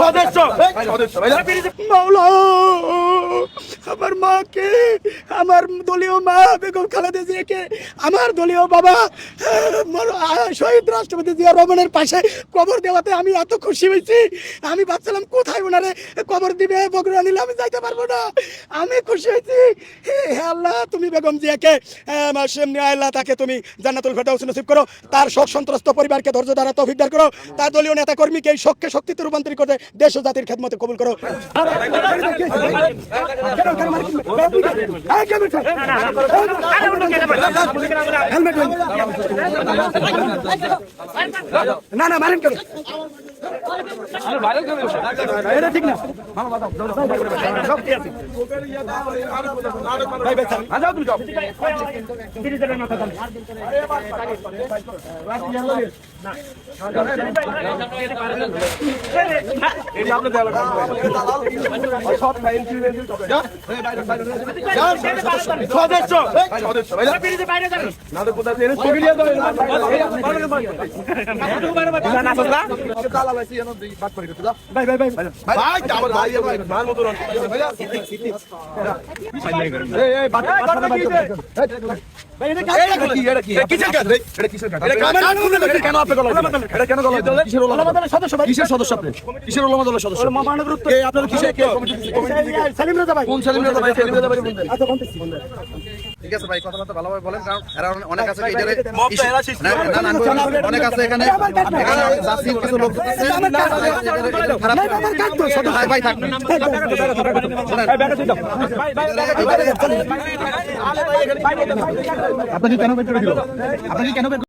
সদস্য আমার মাকে, আমার দলীয় মা বেগম খালেদা জিয়াকে, আমার দলীয় বাবা শহীদ রাষ্ট্রপতি জিয়া রহমানের পাশে কবর দেওয়াতে আমি এত খুশি হয়েছি। আমি ভাবছিলাম, কোথায় ওনারে কবর দিবে, বগুড়া নিলে আমি যাইতে পারব না। আমি খুশি হয়েছি। হে আল্লাহ, তুমি বেগম জিয়াকে আল্লাহ, তাকে তুমি জান্নাতুল ফেরদাউস নসিব করো। তার শোক সন্ত্রস্ত পরিবারকে ধৈর্য দ্বারা তৌফিক করো। তার দলীয় নেতা কর্মীকে এই শোককে, শক্তিতে রূপান্তরিত করে দেশ ও জাতির খেদমতে কবুল করো। না না মারেন কেন? এটা ঠিক না সদস্য ভাই ভাই ভাই কেন আপনি এটা ভাই ভাই ভাই কে সালিম রাজা ভাই কোন সেলিম রাজা ভাই ভাই বলতেন আচ্ছা বলতেছি ঠিক আছে ভাই কথাবার্তা ভালোভাবে বলেন কারণ এরা অনেক আছে অনেক আছে এখানে এখানে কিছু লোক আছে খারাপ ভাই ভাই আপনাকে কেন বের করে দিল? আপনাকে কেন বের